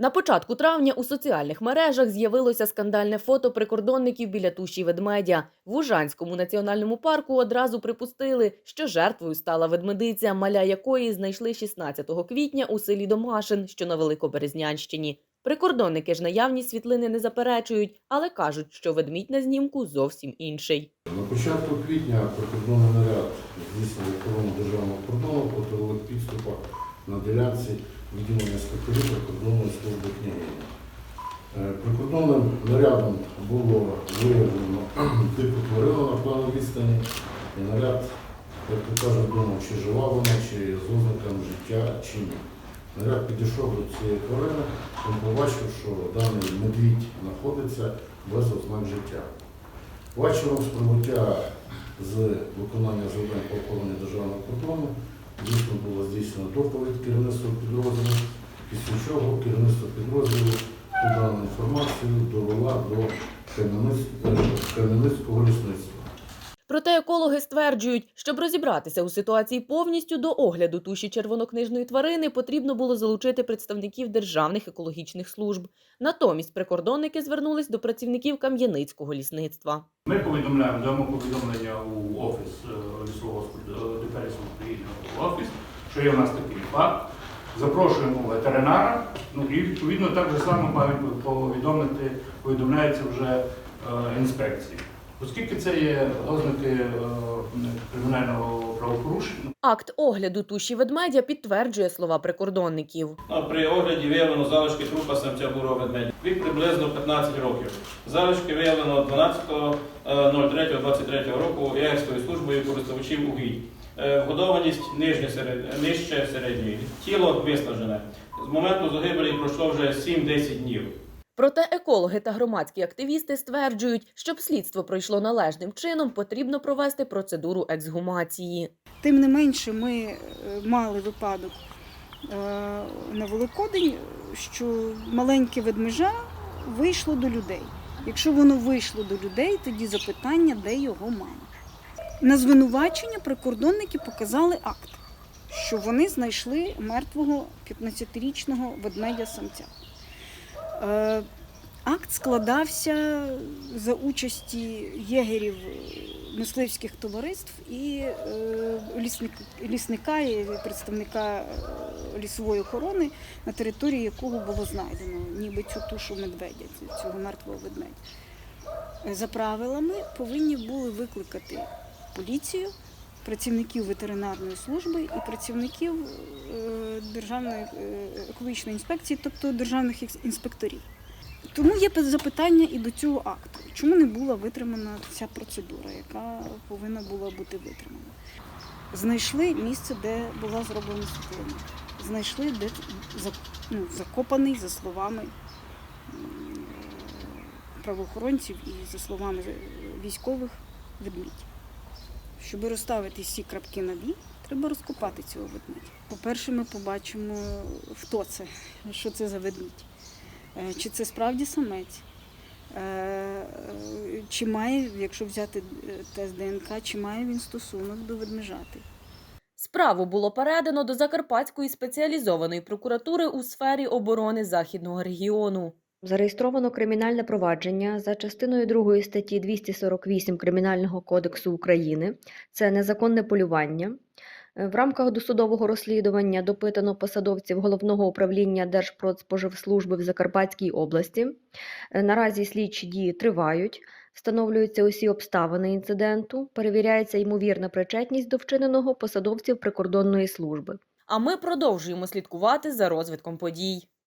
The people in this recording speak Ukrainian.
На початку травня у соціальних мережах з'явилося скандальне фото прикордонників біля туші ведмедя. В Ужанському національному парку одразу припустили, що жертвою стала ведмедиця, маля якої знайшли 16 квітня у селі Домашин, що на Великоберезнянщині. Прикордонники ж наявність світлини не заперечують, але кажуть, що ведмідь на знімку зовсім інший. На початку квітня прикордонний наряд здійснив охорону державного кордону по тилових підступах на ділянці відділення інспекторів прикордонної служби княгині. Е, Прикордонним нарядом було виявлено дику тварину на плану відстані, і наряд, як то кажуть, думав, чи жива вона, чи з ознаками життя, чи ні. Наряд підійшов до цієї тварини, він побачив, що даний медвідь знаходиться без ознак життя. Вечором з прибуття з виконання завдань по охороні державного кордону дійсно було здійснено доповідь керівництва підрозділу, після чого керівництво підрозділу ту дану інформацію довела до Кам'яниць- Кам'яницького лісництва. Проте екологи стверджують, щоб розібратися у ситуації повністю до огляду туші червонокнижної тварини потрібно було залучити представників державних екологічних служб. Натомість прикордонники звернулись до працівників Кам'яницького лісництва. Ми повідомляємо, даємо повідомлення у офіс лісового ДП України офіс, що є в нас такий факт. Запрошуємо ветеринара, ну і відповідно так же само повідомити, повідомляється вже е, інспекції. Оскільки це є ознаки е, кримінального правопорушення, Акт огляду туші ведмедя підтверджує слова прикордонників. При огляді виявлено залишки трупа самця бурого ведмедя. Вік приблизно 15 років. Залишки виявлено е, 12.03.23 року Ягерською службою користувачів угідь. Е, Вгодованість нижня серед... нижче середньої. Тіло виснажене. З моменту загибелі пройшло вже 7-10 днів. Проте екологи та громадські активісти стверджують, щоб слідство пройшло належним чином, потрібно провести процедуру ексгумації. Тим не менше, ми е, мали випадок е, на Великодень, що маленьке ведмежа вийшло до людей. Якщо воно вийшло до людей, тоді запитання, де його мама. На звинувачення прикордонники показали акт, що вони знайшли мертвого 15-річного ведмедя самця. Е, Акт складався за участі єгерів мисливських товариств і е, лісника і представника е, лісової охорони, на території якого було знайдено ніби цю тушу медведя, цього мертвого ведмедя. За правилами повинні були викликати поліцію, працівників ветеринарної служби і працівників е, Державної е, екологічної інспекції, тобто державних інспекторів. Тому є запитання і до цього акту. Чому не була витримана ця процедура, яка повинна була бути витримана? Знайшли місце, де була зроблена світлина. Знайшли, де ну, закопаний, за словами правоохоронців і за словами військових ведмідь. Щоб розставити всі крапки над «і», треба розкопати цього ведмедя. По-перше, ми побачимо, хто це, що це за ведмідь. Е, Чи це справді самець? Е, Чи має, якщо взяти е, тест ДНК, чи має він стосунок до ведмежати? Справу було передано до Закарпатської спеціалізованої прокуратури у сфері оборони західного регіону. Зареєстровано кримінальне провадження за частиною 2 статті 248 Кримінального кодексу України. Це незаконне полювання. Е, В рамках досудового розслідування допитано посадовців головного управління Держпродспоживслужби в Закарпатській області. Е, Наразі слідчі дії тривають. Встановлюються усі обставини інциденту, перевіряється ймовірна причетність до вчиненого посадовців прикордонної служби. А ми продовжуємо слідкувати за розвитком подій.